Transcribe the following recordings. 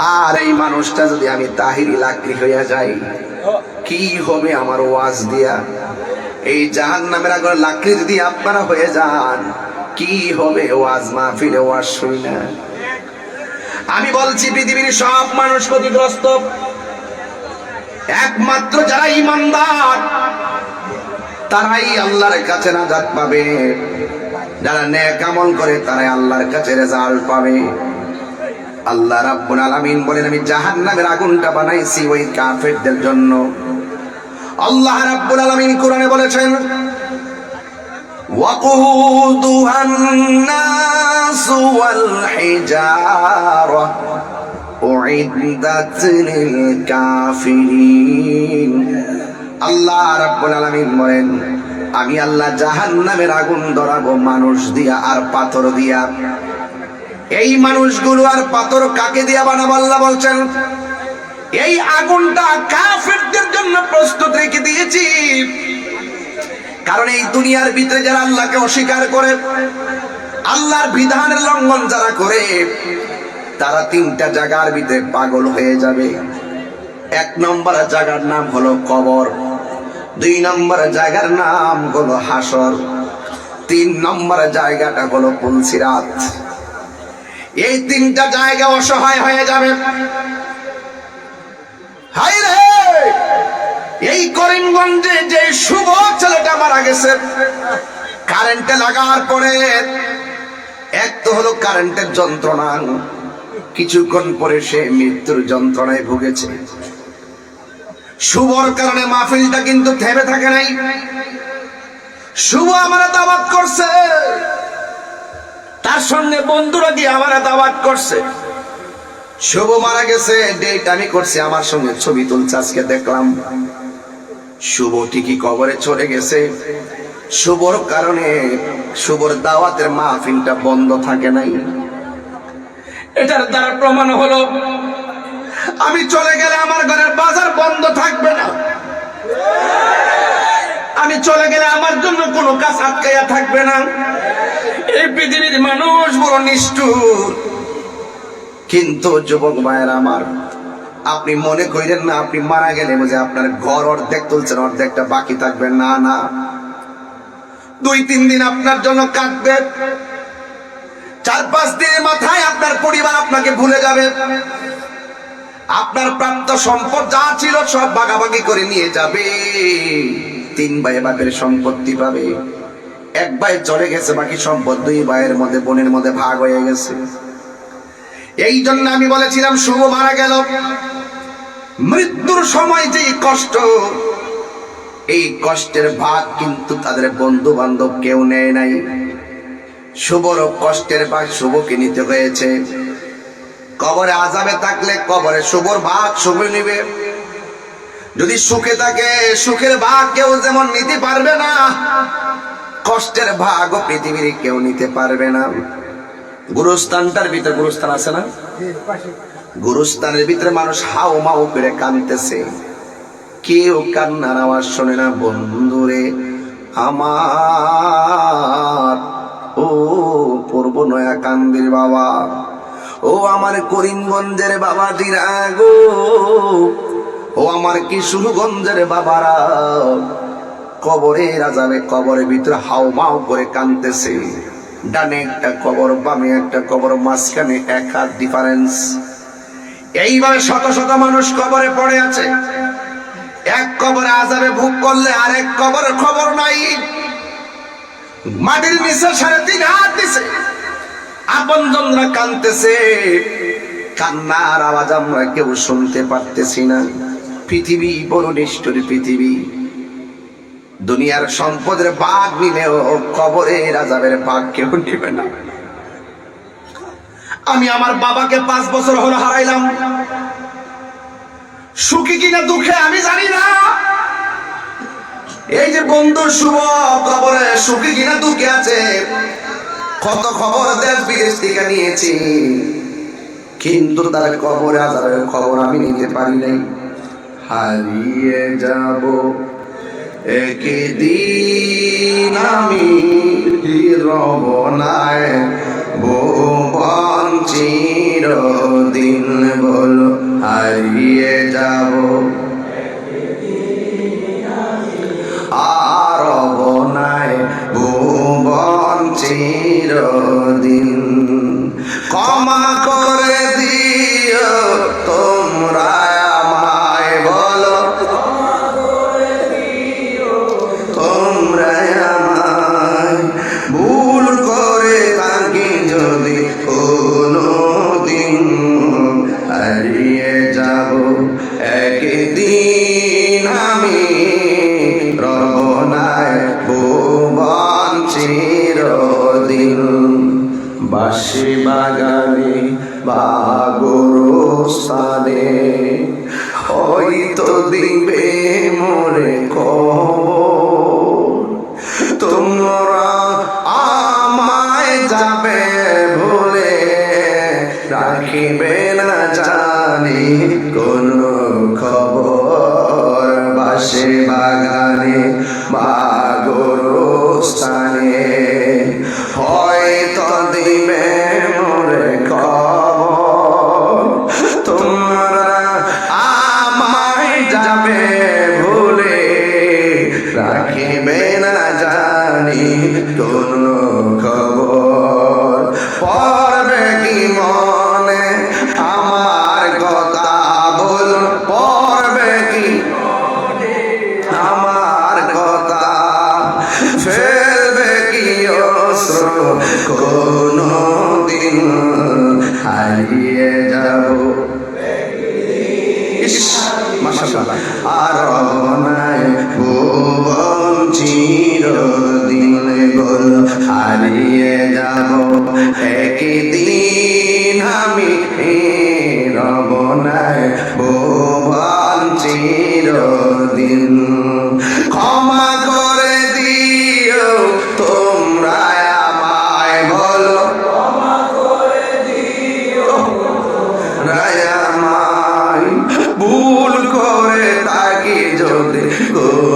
আর এই মানুষটা যদি আমি তাহিরি লাকড়ি হইয়া যাই, কি হবে আমার ওয়াজ দিয়া? এই জাহান নামের আগে লাকড়ি যদি আপনারা হয়ে যান, কি হবে ওয়াজ মাহফিলে? ওয়াজ শুই না। আমি বলছি, পৃথিবীর সব মানুষ ক্ষতিগ্রস্ত। একমাত্র যারা ইমানদার, তারাই আল্লাহর কাছে নাজাত পাবে। যারা নেক আমল করে, তারাই আল্লাহর কাছে রেজাল্ট পাবে। আল্লাহ রাব্বুল আলামিন বলেন আমি জাহান্নামের আগুনটা বানাইছি ওই কাফেরদের জন্য আল্লাহ রাব্বুল আলামিন কোরআনে বলেছেন وقودها الناس والحجارة أعدت للكافرين আল্লাহ রাব্বুল আলামিন বলেন আমি আল্লাহ জাহান্নামের আগুন ধরাবো মানুষ দিয়া আর পাথর দিয়া এই মানুষগুলো আর পাথর কাকে দিয়া বানাবো আল্লাহ বলছেন, এই আগুনটা কাফেরদের জন্য প্রস্তুত রেখে দিয়েছি। কারণ এই দুনিয়ার ভিতরে যারা আল্লাহকে অস্বীকার করে, আল্লাহর বিধানের লঙ্ঘন যারা করে, তারা তিনটা জায়গার ভিতরে পাগল হয়ে যাবে। এক নম্বর জায়গার নাম হলো কবর, দুই নম্বর জায়গার নাম হলো হাসর, তিন নম্বর জায়গাটা হলো পুলসিরাত। এই তিনটা জায়গা অসহায় হয়ে যাবে। এই করিমগঞ্জে যে শুভ ছেলেটা মারা গেছে কারেন্টে লাগার পরে এক তো হলো কারেন্টের যন্ত্রণা, কিছুক্ষণ পরে সে মৃত্যুর যন্ত্রণায় ভুগেছে। শুভর কারণে মাহফিলটা কিন্তু থেমে থাকে নাই। শুভ আমার দাওয়াত করছে। তার সঙ্গে বন্ধুরা গিয়ে আমার দাওয়াত করছে। শুভ মারা গেছে ডেট আমি করছি আমার সঙ্গে ছবি তুলছে আজকে দেখলাম। শুভ ঠিকই কবরে চলে গেছে। শুভর কারণে শুভর দাওয়াতের মাহফিলটা বন্ধ থাকে নাই। এটার দ্বারা প্রমাণ হলো আমি চলে গেলে আমার ঘরের বাজার বন্ধ থাকবে না। আমি চলে গেলে আমার জন্য কোনো কাজ আটকাইয়া থাকবে না। এই পৃথিবীর মানুষ বড় নিষ্ঠুর। কিন্তু যুবক ভাইয়ের আমার, আপনি মনে করেন না, আপনি মারা গেলে বুঝে আপনার ঘর অর্ধেক তুলছেন, অর্ধেকটা বাকি থাকবে। না না। দুই, তিন দিন আপনার জন্য কাটবে চার, পাঁচ দিনের মাথায় আপনার পরিবার আপনাকে ভুলে যাবে। আপনার প্রাপ্ত সম্পদ যা ছিল সব ভাগাভাগি করে নিয়ে যাবে। তিন ভাই বাপের সম্পত্তি পাবে। এক ভাই চলে গেছে, বাকি সম্পদ দুই ভাইয়ের মধ্যে, বোনের মধ্যে ভাগ হয়ে গেছে। এই জন্য আমি বলেছিলাম, শুভ মারা গেল। মৃত্যুর সময় যে কষ্ট, এই কষ্টের ভাগ কিন্তু তাদের বন্ধু বান্ধব কেউ নেয় নাই। শুভর কষ্টের ভাগ শুভকে নিতে হয়েছে। কবরে আজাবে থাকলে কবরে শুভর ভাগ শুভ নিবে। যদি সুখে থাকে, সুখের ভাগ কেউ যেমন নিতে পারবে না কষ্টের ভাগও পৃথিবীর কেউ নিতে পারবে না। গুরুস্থানটার ভিতরে গুরুস্থান আছে না? গুরুস্থানের ভিতরে মানুষ হাও মাও করে কানতেছে কেউ কান্নার আওয়াজ শোনে না, বন্ধুরে, আমার। ও পূর্ব নয়া কান্দির বাবা, ও আমার করিমগঞ্জের বাবা গো, ও আমার কিশোরগঞ্জের বাবারা। কবরে রাজাবে কবরের ভিতরে হাও মাও করে কানতেছে ডানে একটা কবর, বামে একটা কবর, মাঝখানে এক হাত ডিফারেন্স এইভাবে শত শত মানুষ কবরে পড়ে আছে। এক কবরে আজাবে ভোগ করলে আরেক কবরের খবর নাই। মাটির নিচে সাড়ে তিন হাত দিছে। আপন জনরা কানতেছে কান্নার আওয়াজ আমরা কেউ শুনতে পারতেছি না। পৃথিবী বড় নিষ্ঠুর পৃথিবী। দুনিয়ার সম্পদের ভাগ নিলেও কবরে রাজাবের ভাগ কেউ নেবে না। আমি আমার বাবাকে পাঁচ বছর হলো হারাইলাম। সুখী কিনা দুঃখে আমি জানি না। এই যে বন্ধু শুভ খবরে সুখী কিনা দুঃখে আছে, কত খবর দেশ বিদেশ থেকে নিয়েছি। কিন্তু তার খবর আজারের খবর আমি নিতে পারি নাই। হারিয়ে যাব। একদিন আমি রবনায় ভুবন চিরদিন বল হারিয়ে যাব। দিবে কোনো দিন হারিয়ে যাব। আর নাই ভুবন চিরদিন গোল হারিয়ে যাব একদিন আমি রব নাই, ভুবন চিরদিন যদি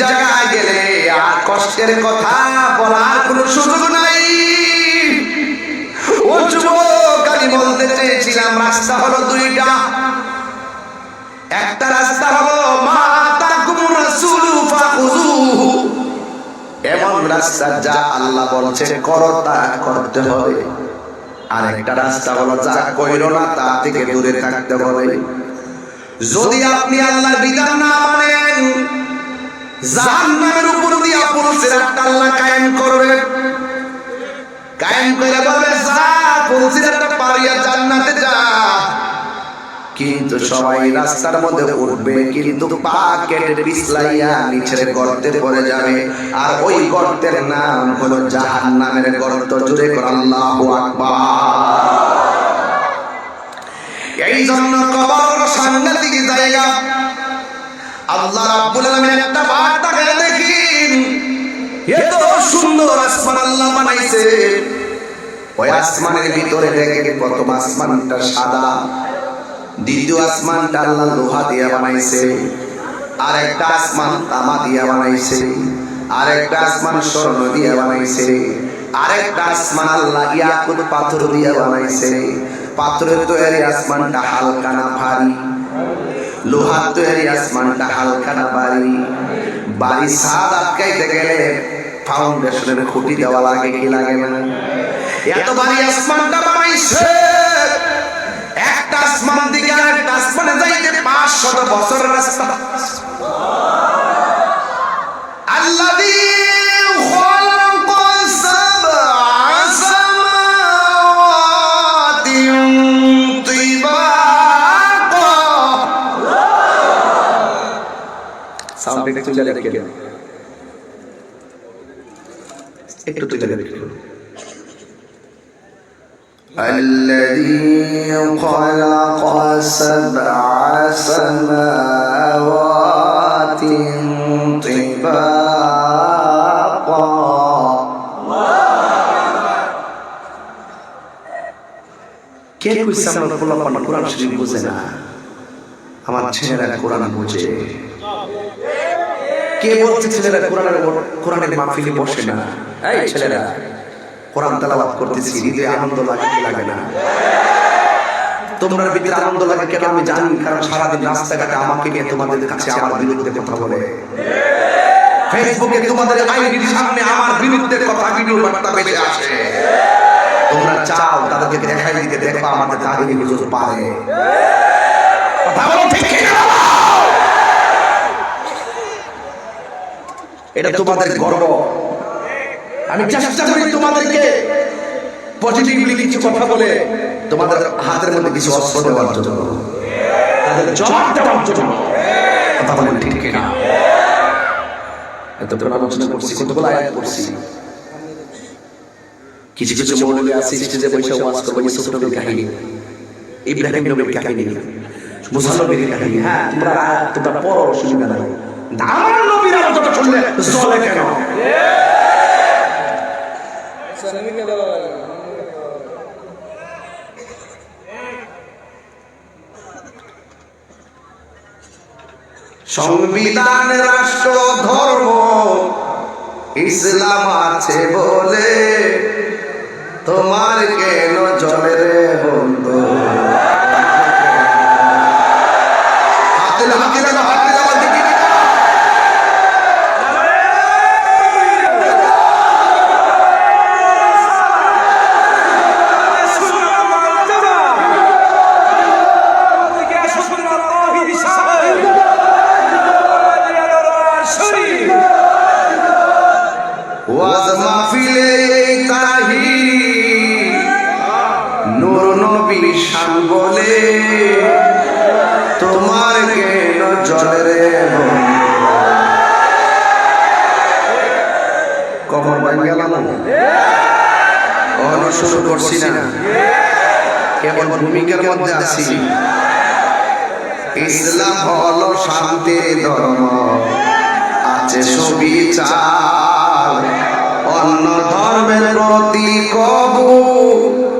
জায়গায় গেলে আর কষ্টের কথা বলার কোনো সুযোগ নাই। ও যুবক, আমি বলতে চেয়েছিলাম, রাস্তা হলো দুইটা। একটা রাস্তা হলো, মা তাকুমুর রাসূলু ফাখুযুহু। এমন রাস্তা যা আল্লাহ বলছে, করো তা করতে হবে। আর একটা রাস্তা হলো, যা কইরো না তা থেকে দূরে থাকতে হবে। যদি আপনি আল্লাহর বিধান না মানেন জাহান্নামের উপর দিয়ে পুরো সিরাতটা আল্লাহ কায়েম করবে কায়েম করে বলবে যা পুরো সিরাতটা পারিয়া জান্নাতে যা। কিন্তু সবাই রাস্তার মধ্যে উঠবে, কিন্তু পা কেটে পিছলাইয়া নিচের গর্তে পড়ে যাবে। আর ওই গর্তের নাম হলো জাহান্নামের গর্ত জুড়ে কর আল্লাহু আকবার। এই জন্য কবর সাংঘাতিক জায়গা আল্লাহ রাব্বুল আলামিন একটা গেলে দেখিন। এত সুন্দর আসমান আল্লাহ বানাইছে। ওই আসমানের ভিতরে দেখে প্রথম আসমানটা সাদা, দ্বিতীয় আসমানটা আল্লাহ লোহা দিয়ে বানাইছে। আর একটা আসমান তামা দিয়ে বানাইছে। আর একটা আসমান স্বর্ণ দিয়ে বানাইছে। আর একটা আসমান আল্লাহ ইয়াকুত পাথর দিয়ে বানাইছে। পাথরের তৈরি আসমানটা হালকা না ভারী। লোহার তৈরি আসমানটা হালকা না বাড়ি বাড়ি সাদ আটকাইতে গেলে ফাউন্ডেশনের খুঁটি দেওয়া লাগে কি লাগে না? এত বাড়ি আসমানটা বানাইছে। একটা আসমান দিকে আর একটা আসমানে যাইতে পাঁচ শত বছরের রাস্তা। আল্লাহ একটু তুলে রেখে একটু তুলে রেখে الذي خلق سبع سماوات طباقا কে কইছে আমার পোলাপান কোরআন শরীফ বোঝে না আমার ছেলেরা কোরআন বোঝে কে বলছে ছেলেরা কোরআনের কোরআনের মাহফিলে বসে না? এই ছেলেরা, কোরআন তেলাওয়াত করতেছি, হৃদয়ে আনন্দ লাগে লাগে না? তোমরা ভিতরে আনন্দ লাগে কেন? আমি জানি, কারণ সারাদিন রাস্তাঘাটে আমাকে নিয়ে তোমাদের কাছে আমার বিরুদ্ধে কথা বলে। ফেসবুকে তোমাদের আইডির সামনে আমার বিরুদ্ধে কথা ভিডিও বার্তা বেশি আসে। তোমরা চাও তাদেরকে দেখাই দিতে দেখবা আমাদের দাঁড়িয়ে হুজুর পারে। কথা বলো ঠিক কি না বলো? এটা তোমাদের গর্ব। আমি চেষ্টা করি তোমাদেরকে পজিটিভলি কিছু কথা বলে তোমাদের হাতের মধ্যে কিছু অস্ত্র দেওয়ার জন্য। তাদের জবাব দেওয়ার জন্য। কথা বলেন ঠিক এত করে আলোচনা করছি কতগুলো আয়াত পড়ছি। কিছু কিছু মৌলবী আছে স্টেজে বসে ওয়াজ করবে ইউসুফ নবীর কাহিনী। ইব্রাহিম নবীর কাহিনী। মুসা নবীর কাহিনী। হ্যাঁ তোমরা তোমরা পড়ো অসুবিধা নাই আমার নবীর আলোচনা শুনলে জলে কেন? সংবিধান, রাষ্ট্র, ধর্ম, ইসলাম আছে বলে তোমার কেন জলে শান বলে, তোমার কেন জলে রে কখন বান গেলাম। অন শুরু করছি না। কেবল ভূমিকার মধ্যে আছি। ইসলাম হলো শান্তির ধর্ম আছে সুবিচার অন্য ধর্মের প্রতি কবু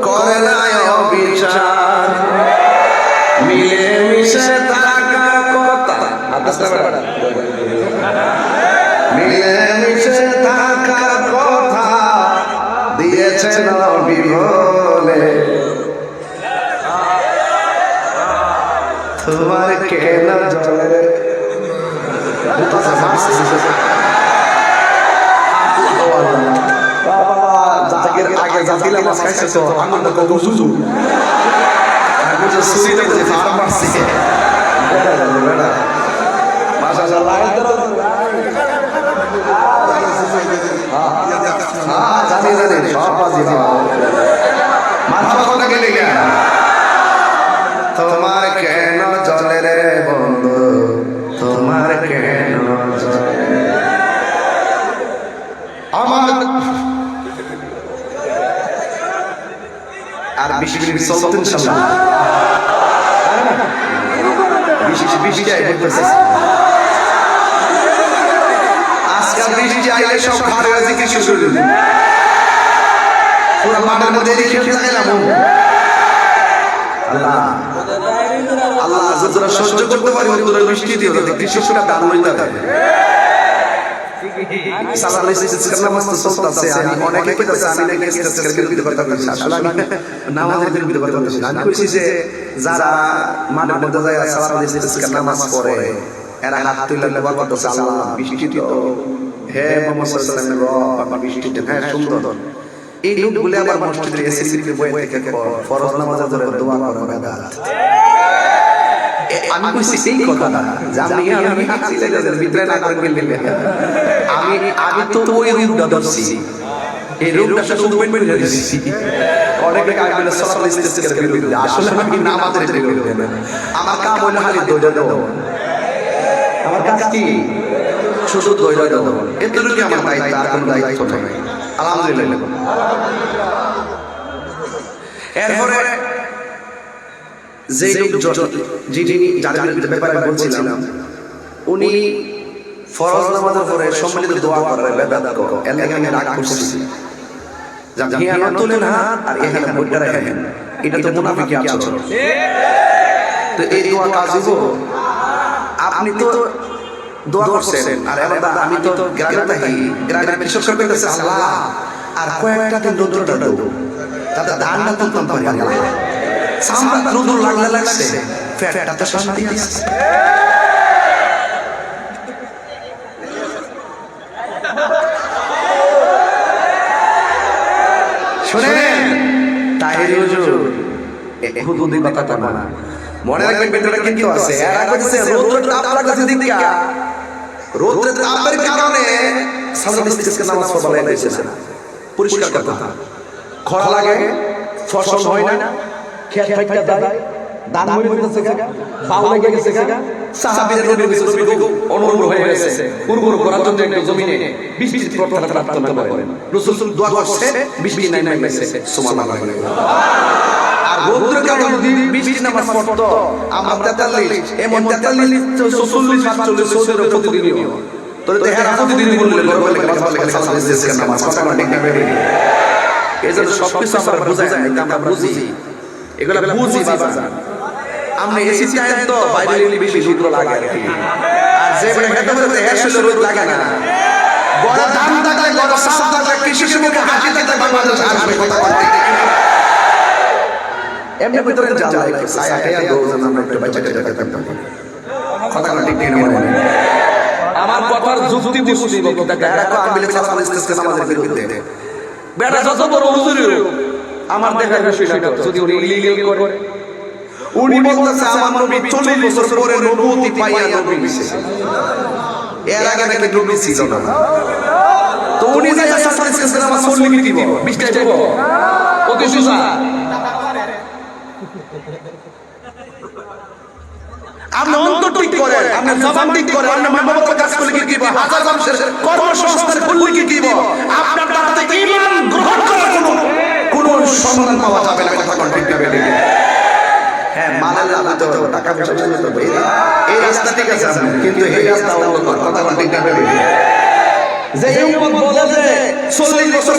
করে নাই অবিচার। মিলে মিশে থাকা কথা। মিলে মিশে থাকার কথা দিয়েছেন নবী বলে তোমার কেন জলে জাতির আগে জাতিলা মাছ খাইছে তো আনন্দ কবু সুজু। আমি যে সুরিতে যে ফার্ম মারছি মাশাআল্লাহ। লাইন ধরো হ্যাঁ জানি জানি সব বাজি মাথা কথা তোমার কেন জলে রে বন্ধু তোমার কেন আমার আর বেশি বেশি চলতো আজকাল বৃষ্টি আইলে সব খারে আছে কিছু শুরু পুরো মাঠের মধ্যে রেখে লাগাইলাম আল্লাহ। আল্লাহ যতটা সহ্য করতে পারি বৃষ্টি দিও যাতে কৃষকরা দান হইতে সালাম ইস্তেসকার নামাজ তো চলতেছে আমি অনেকে কইতাছে আমি নাকি ইস্তেসকার বিরুদ্ধে কথা বলছি আসলে আমি নামাজের বিরুদ্ধে কথা বলছি না। আমি কইছি যে যারা মাঠের মধ্যে যায় সালাম ইস্তেসকার নামাজ পড়ে এরা হাত তুলে দোয়া করতেছে আল্লাহ বৃষ্টি তো হে মোহাম্মদ সাল্লাল্লাহু আলাইহি ওয়াসাল্লাম বৃষ্টি হ্যাঁ সুন্দর। এই লোকগুলো আবার মসজিদের এসিসিতে বই থেকে ফরজ নামাজের জন্য দোয়া করে বেদাত আমি কইছি সেই কথাটা যে আমি আমি ভিতরে না করে গেলে আমি আমি তো ওই রূপটা ধরছি। এই রূপটা শুধু পেন পেন ধরেছি অনেকে কাজ বলে সকাল ইস্তেসকার বিরুদ্ধে আসলে আমি নামাজের বিরুদ্ধে না আমার কাম হলো খালি দোজা দাও আমার কাজ কি? শুধু ধৈর্য দেবো এতটুকু আমার দায়িত্ব? আর কোনো দায়িত্ব নেই। আলহামদুলিল্লাহ। এরপরে যে লোকজন যিনি যাদের ব্যাপারে আমি বলছিলাম উনি ফরজ নামাজের পরে সম্মিলিত দোয়া করে বেদাত করো এর আমি রাগ করছি। যাক হিয়ানো হাত আর এখানে বইটা রাখেন এটা তো মুনাফিকি আচরণ। তো এই দোয়া কাজ আপনি তো দোয়া করছেন। আর এবার আমি তো গ্রামে থাকি। গ্রামের কৃষক সরকার কাছে আল্লাহ আর কয়েকটা দিন রৌদ্রটা দেবো। তাতে ধানটা তুলতাম পারি আল্লাহ। সামরা রৌদ্র লাগলে লাগছে। ফ্যাটটা তো শান্তি আছে। শোনেন তাহির হুজুর হুদুদি কথা কর না। মনে রাখবেন ভিতরে কিন্তু আছে। এরা কইছে রৌদ্র তাপ লাগছে দিকা রৌদ্রের তাপের কারণে সালাত ইস্তিসকা নামাজ পড়া লাগছে না। পরিষ্কার কথা। খরা লাগে ফসল হয় না। খেত ফাইটা দেয়, দান নাই নাই গেছে সুবহানাল্লাহ আর রৌদ্রের কারণে যদি বৃষ্টি নামাজ পড়তো, আমার 43 এমন 43 চল্লিশ সাতচল্লিশ সৌদি আরব প্রতিদিনই তোর তো হেরা প্রতিদিনই বললে বড় বলে গেলে বলে গেলে সালাম নামাজ? কথা ঠিক না বেরি এই জন্য সব কিছু আমরা বুঝাই আমরা বুঝি এগুলো বুঝি বাবা। আমরা এসি টাইম তো বাইরে বেশি রৌদ্র লাগে। আর যে বেড়ে হেঁটে হেঁটে রোদ লাগে না। বড় দাম থাকলে বড় সাপ থাকলে কৃষকের মুখে হাসি থাকলে বাংলাদেশ আসবে কথা বলতে এমনি ভিতরে জানলা একটু ছায়া টায়া দোজন আমরা একটু বাচ্চা টাচ্চা থাকতাম কথা ঠিক ঠিক মনে মনে। আমার কথার যুক্তি বুঝছি বক্তাকে এরা তো আমিলে সালাম ইসলামকে বিরুদ্ধে? বেটা যত বড় হুজুরি আমার দেখার বিষয় সেটা যদি উনি ইলিগাল করে। উনি বলতেছে আমার নবী 40 বছর পরে নবুয়তি পাইয়া নবী হইছে এর আগে নাকি নবী ছিল না। তো উনি যে কি? দিব অতি সুসা আপনি অন্তর ঠিক করেন। আপনি জবান ঠিক করেন। আপনি কাজ করলে কি দিব? হাজার মানুষের কর্মসংস্থান করলে কি দিব? আপনার দ্বারা ঈমান গ্রহণ করার কোনো কোনো পাওয়া যাবে না, কথা কোন ঠিক না বেরিয়ে হ্যাঁ টাকা পয়সা ঠিক আছে কিন্তু কথা যে উম্মত যে 40 বছর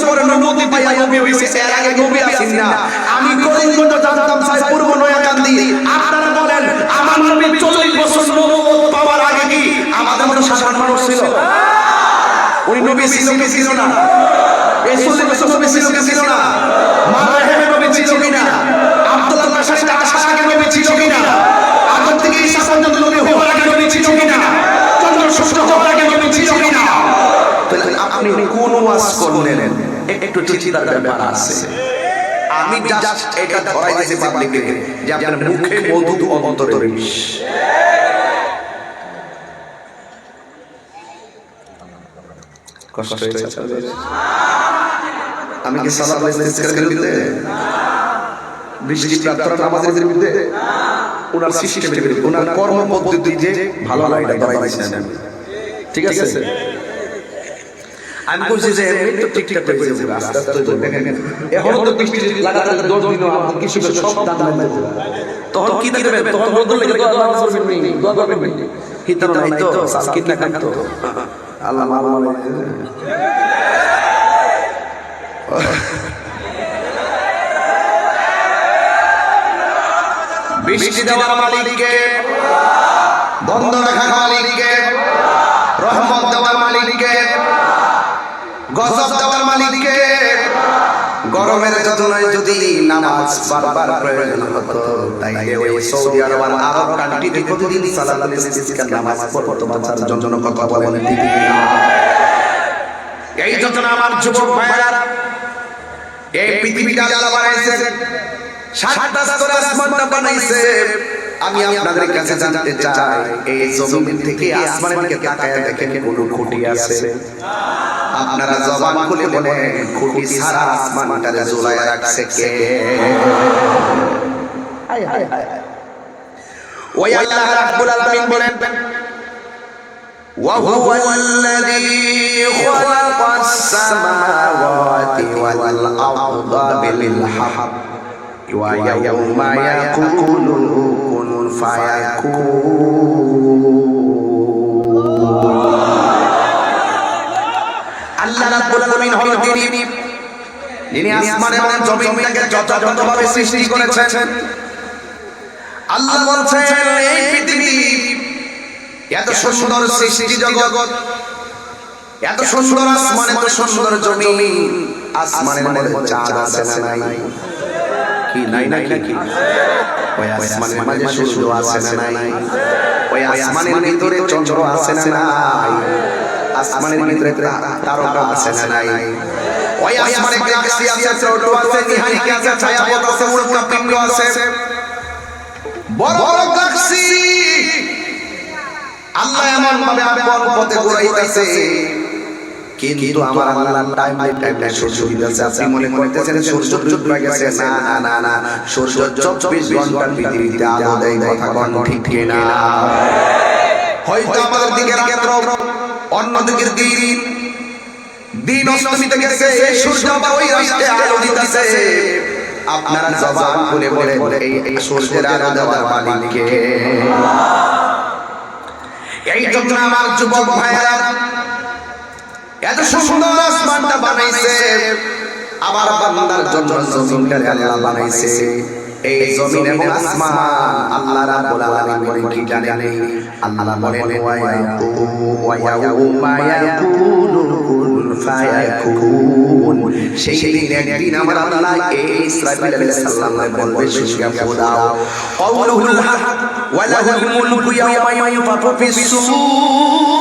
এর আগে নবী না। আমি করিমগঞ্জ জানতাম চাই পূর্ব নয়াকান্দি। আপনারা বলেন, আমার নবী 40 বছর নবুয়ত পাওয়ার আগে কি আমাদের মতো সাধারণ মানুষ ছিল? উনি নবী ছিল কি ছিল না? এই 40 বছর নবী ছিল কি ছিল না মারহেমে নবী ছিল কি না আব্দুল্লাহ বাসারিতে আসার আগে নবী ছিল কি না আদম থেকে ঈসা পর্যন্ত নবী হওয়ার আগে নবী ছিল কি না চন্দ্র সূর্য হওয়ার আগে নবী ছিল কি না তাহলে আপনি কোন ওয়াজ করলেন? একটু চিন্তার ব্যাপার আছে। আমি জাস্ট এটা ধরাই দিয়েছি পাবলিকে যে আপনার মুখে মধু অন্তরে বিষ কষ্ট হয়েছে আমি কি সালাত ইস্তেসকারের বিরুদ্ধে? বৃষ্টি প্রার্থনা নামাজের বিরুদ্ধে? ওনার সিস্টেমের বিরুদ্ধে। ওনার কর্ম পদ্ধতি যে ভালো লাগে ধরাই ঠিক আছে? আমি বলছি যে এমনি তো ঠিকঠাক হয়ে যাবে। আস্তে আস্তে দেখেন। এখনও তো বৃষ্টি লাগাতার দশ দিন আমার কৃষকের সব দাম দাম তখন কি দিবে তখন রোদ লেগে দোয়া দোয়া করবেন দোয়া করবেন হিতানো নাই তো সাকিত না কান্ত আল্লাহ আল্লাহ বৃষ্টি দেওয়ার মালিককে বন্ধ রাখার মালিককে রহমত দেওয়ার মালিককে গজব দেওয়ার মালিককে গরমের যদি নামাজ বারবার প্রয়োজন হতো, তাইলে ওই সৌদি আরব আর আরব কান্ট্রিতে প্রতিদিন সালাতুল নামাজ পড়তো, বাঁচার জন্য কথা বলেন ঠিক এই যন্ত্রণা আমার যুবক ভাইরা এই পৃথিবীটা আল্লাহ বানাইছে, সাতটা স্তরে আসমানটা বানাইছে। আমি আপনাদের কাছে জানতে চাই, এই জমিন থেকে আসমানের দিকে তাকায় দেখেন কোন খুঁটি আছে? আপনারা জবান খুলে বলেন খুঁটি সারা আসমানটারে ঝুলায় রাখছে কে ওই আল্লাহ রাব্বুল আলামিন বলেন وهو الذي خلق السماوات والأرض بالحق ويوم يقول كن فيكون আল্লাহ রাব্বুল আলামিন হলো তিনি। যিনি আসমান এবং জমিনটাকে যথাযথভাবে সৃষ্টি করেছেন। আল্লাহ বলছেন, এই পৃথিবী, এত সুন্দর সৃষ্টি জগৎ, এত সুন্দর আসমান, এত সুন্দর জমি আসমানের মধ্যে চাঁদ আছে নাই? কি নাই নাই নাকি? ওই আসমানের মাঝে সূর্য আছে না নাই? ওই আসমানের ভিতরে চন্দ্র আছে না নাই? আসমানের ভিতরে তারকা আছে না নাই। ওই আসমানে গ্যালাক্সি আছে প্লুটো আছে নিহারিকা আছে ছায়াপথ আছে উল্কাপিণ্ড আছে। বড় বড় গ্যালাক্সি আল্লাহ এমন ভাবে আপন পথে ঘুরাইতেছে। কিন্তু আমার আল্লাহ টাইম বাই টাইম সূর্য দিতেছে আপনি মনে করতেছেন সূর্য ডুবে গেছে? না না না না। সূর্য 24 ঘণ্টা পৃথিবীতে আলো দেয় কথা কোন ঠিক না। হয়তো আমাদের দিকে রাত্র অন্য দিকের দিন দিন অস্তমিত গেছে সূর্য আবার ওই রাষ্ট্রে আলো দিতেছে। আপনারা জবান খুলে বলে এই এই সূর্যের আলো দেওয়ার মালিককে। এই জন্য আমার যুবক ভাইয়েরা, এত সুন্দর আসমানটা বানাইছে। আবার বান্দার জন্য জমিনটা আল্লাহ বানাইছে। এই জমিন এবং আসমান আল্লাহ রাব্বুল আলামিন বলেন কি জানেন? আল্লাহ বলেন ওয়া ইয়াউমা ইয়াকুলু কুন ফায়াকুন সেই দিন একদিন আমার আল্লাহ এই ইসরাফিল আলাইহিস সালাম বলবে শুনিয়া খোদাও কওলুহুল হক ওয়া লাহুল মুলকু ইয়াওমা ইউনফাখু ফিস সূর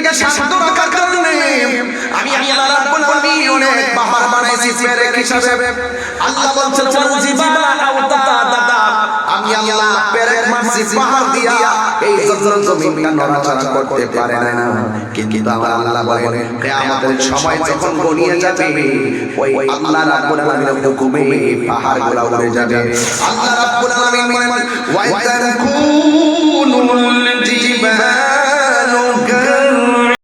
নিজেকে শান্ত রাখার কারণে। আমি আল্লাহ রাব্বুল আলামিন অনেক বাহার বানাইছি পেরেক হিসাবে। আল্লাহ বলছেন ওয়াজিবা আওতাতা দাদা আমি আল্লাহ পেরেক মারছি, পাহাড় দিয়া। এই জঞ্জল জমিনটা নড়াচড়া করতে পারে না। কিন্তু আমার আল্লাহ বলেন, কিয়ামতের সময় যখন গড়িয়ে যাবে, ওই আল্লাহ রাব্বুল আলামিনের হুকুমে পাহাড়গুলো উড়ে যাবে। আল্লাহ রাব্বুল আলামিন বলেন ওয়াইদান কুনুল জিবাল